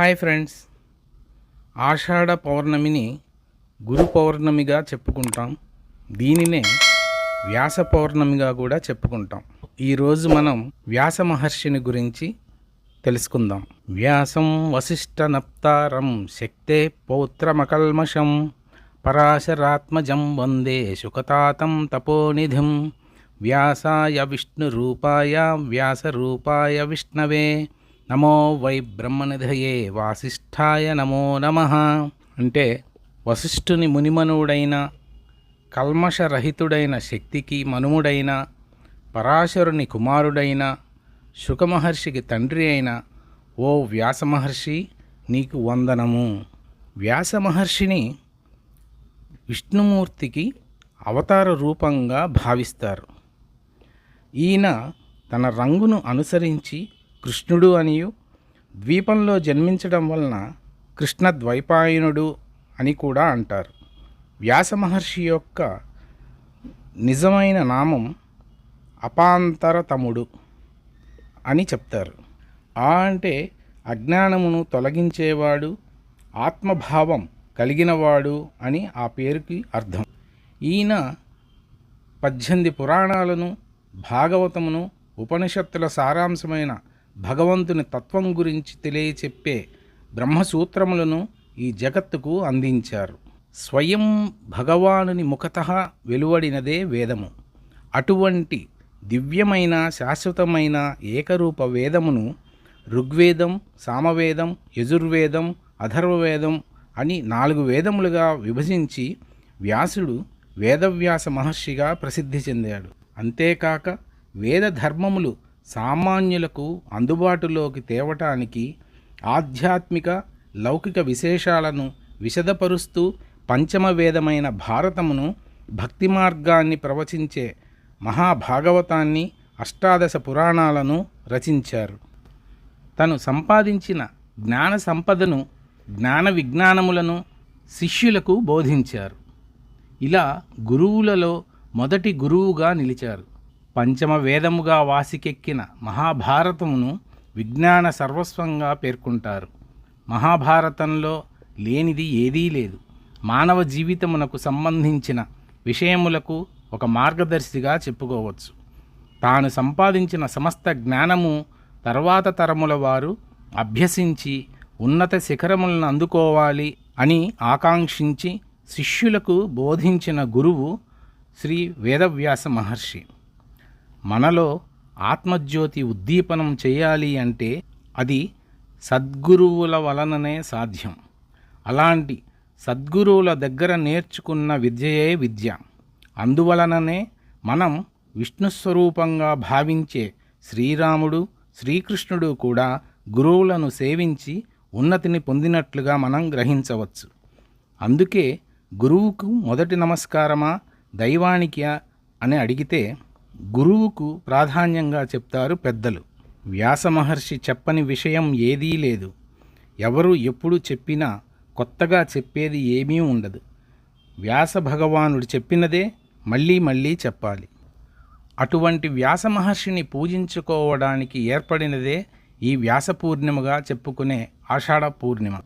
Hi friends. ఆషాఢ పౌర్ణమిని గురు పౌర్ణమిగా చెప్పుకుంటాం. దీనినే వ్యాస పౌర్ణమిగా కూడా చెప్పుకుంటాం. ఈరోజు మనం వ్యాస మహర్షిని గురించి తెలుసుకుందాం. వ్యాసం వశిష్ఠ నప్తారం శక్తే పౌత్రమకల్మషం పరాశరాత్మజం వందే శుకతాతం తపోనిధిం వ్యాసాయ విష్ణురూపాయ వ్యాసరూపాయ విష్ణవే నమో వై బ్రహ్మనిధయే వాసిష్ఠాయ నమో నమ అంటే వశిష్ఠుని మునిమనువుడైన కల్మషరహితుడైన శక్తికి మనుముడైన పరాశరుని కుమారుడైన శుకమహర్షికి తండ్రి అయిన ఓ వ్యాసమహర్షి నీకు వందనము. వ్యాసమహర్షిని విష్ణుమూర్తికి అవతార రూపంగా భావిస్తారు. ఈయన తన రంగును అనుసరించి కృష్ణుడు అనియు ద్వీపంలో జన్మించడం వలన కృష్ణ ద్వైపాయనుడు అని కూడా అంటారు. వ్యాస మహర్షి యొక్క నిజమైన నామం అపాంతరతముడు అని చెప్తారు. ఆ అంటే అజ్ఞానమును తొలగించేవాడు ఆత్మభావం కలిగినవాడు అని ఆ పేరుకి అర్థం. ఈయన పద్దెనిమిది పురాణాలను భాగవతమును ఉపనిషత్తుల సారాంశమైన భగవంతుని తత్వం గురించి తెలియచెప్పే బ్రహ్మసూత్రములను ఈ జగత్తుకు అందించారు. స్వయం భగవానుని ముఖత వెలువడినదే వేదము. అటువంటి దివ్యమైన శాశ్వతమైన ఏకరూప వేదమును ఋగ్వేదం సామవేదం యజుర్వేదం అథర్వవేదం అని నాలుగు వేదములుగా విభజించి వ్యాసుడు వేదవ్యాస మహర్షిగా ప్రసిద్ధి చెందాడు. అంతేకాక వేద ధర్మములు సామాన్యులకు అందుబాటులోకి తేవటానికి ఆధ్యాత్మిక లౌకిక విశేషాలను విశదపరుస్తూ పంచమ వేదమైన భారతమును భక్తి మార్గాన్ని ప్రవచించే మహాభాగవతాన్ని అష్టాదశ పురాణాలను రచించారు. తను సంపాదించిన జ్ఞాన సంపదను జ్ఞాన విజ్ఞానములను శిష్యులకు బోధించారు. ఇలా గురువులలో మొదటి గురువుగా నిలిచారు. పంచమ వేదముగా వాసికెక్కిన మహాభారతమును విజ్ఞాన సర్వస్వంగా పేర్కొంటారు. మహాభారతంలో లేనిది ఏదీ లేదు. మానవ జీవితమునకు సంబంధించిన విషయములకు ఒక మార్గదర్శిగా చెప్పుకోవచ్చు. తాను సంపాదించిన సమస్త జ్ఞానము తర్వాత తరముల వారు అభ్యసించి ఉన్నత శిఖరములను అందుకోవాలి అని ఆకాంక్షించి శిష్యులకు బోధించిన గురువు శ్రీ వేదవ్యాస మహర్షి. మనలో ఆత్మజ్యోతి ఉద్దీపనం చేయాలి అంటే అది సద్గురువుల వలననే సాధ్యం. అలాంటి సద్గురువుల దగ్గర నేర్చుకున్న విద్యయే విద్య. అందువలననే మనం విష్ణుస్వరూపంగా భావించే శ్రీరాముడు శ్రీకృష్ణుడు కూడా గురువులను సేవించి ఉన్నతిని పొందినట్లుగా మనం గ్రహించవచ్చు. అందుకే గురువుకు మొదటి నమస్కారమా దైవానికా అని అడిగితే గురువుకు ప్రాధాన్యంగా చెప్తారు పెద్దలు. వ్యాస మహర్షి చెప్పని విషయం ఏదీ లేదు. ఎవరు ఎప్పుడు చెప్పినా కొత్తగా చెప్పేది ఏమీ ఉండదు. వ్యాస భగవానుడు చెప్పినదే మళ్ళీ మళ్ళీ చెప్పాలి. అటువంటి వ్యాస మహర్షిని పూజించుకోవడానికి ఏర్పడినదే ఈ వ్యాస పూర్ణిమగా చెప్పుకునే ఆషాఢ పూర్ణిమ.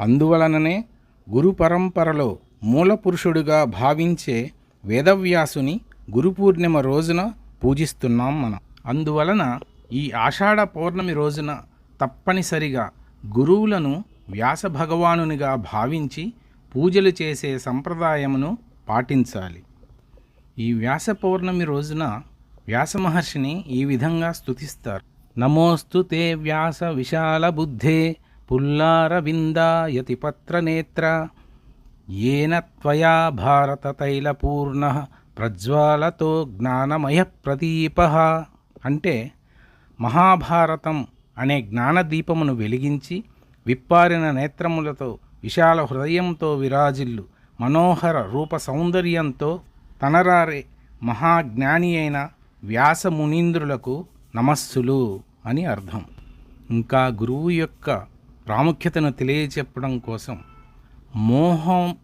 అందువలననే గురు పరంపరలో మూల పురుషుడుగా భావించే వేదవ్యాసుని గురు పూర్ణిమ రోజున పూజిస్తున్నాం మనం. అందువలన ఈ ఆషాఢ పౌర్ణమి రోజున తప్పనిసరిగా గురువులను వ్యాస భగవానునిగా భావించి పూజలు చేసే సంప్రదాయమును పాటించాలి. ఈ వ్యాస పౌర్ణమి రోజున వ్యాసమహర్షిని ఈ విధంగా స్తుతిస్తారు. నమోస్తు తే వ్యాస విశాల బుద్ధే పుల్లారవిందాయతి పత్రనేత్ర ఏన త్వయా భారత తైలపూర్ణ ప్రజ్వాలతో జ్ఞానమయ ప్రదీప అంటే మహాభారతం అనే జ్ఞానదీపమును వెలిగించి విప్పారిన నేత్రములతో విశాల హృదయంతో విరాజిల్లు మనోహర రూప సౌందర్యంతో తనరారే మహాజ్ఞాని అయిన వ్యాస మునీంద్రులకు నమస్సులు అని అర్థం. ఇంకా గురువు యొక్క ప్రాముఖ్యతను తెలియచెప్పడం కోసం మోహం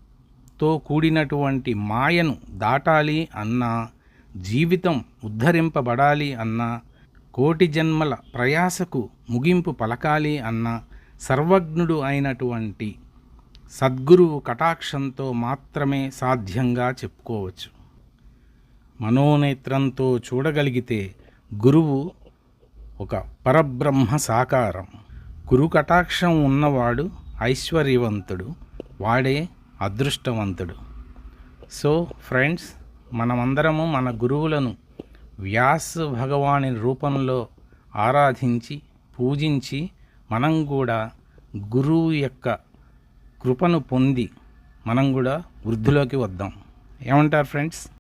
భయంతో కూడినటువంటి మాయను దాటాలి అన్నా జీవితం ఉద్ధరింపబడాలి అన్నా కోటి జన్మల ప్రయాసకు ముగింపు పలకాలి అన్నా సర్వజ్ఞుడు అయినటువంటి సద్గురువు కటాక్షంతో మాత్రమే సాధ్యంగా చెప్పుకోవచ్చు. మనోనేత్రంతో చూడగలిగితే గురువు ఒక పరబ్రహ్మ సాకారం. గురు కటాక్షం ఉన్నవాడు ఐశ్వర్యవంతుడు. వాడే అదృష్టవంతుడు. సో ఫ్రెండ్స్ మనమందరము మన గురువులను వ్యాస్ భగవాని రూపంలో ఆరాధించి పూజించి మనం కూడా గురువు యొక్క కృపను పొంది మనం కూడా వృద్ధిలోకి వద్దాం. ఏమంటారు ఫ్రెండ్స్?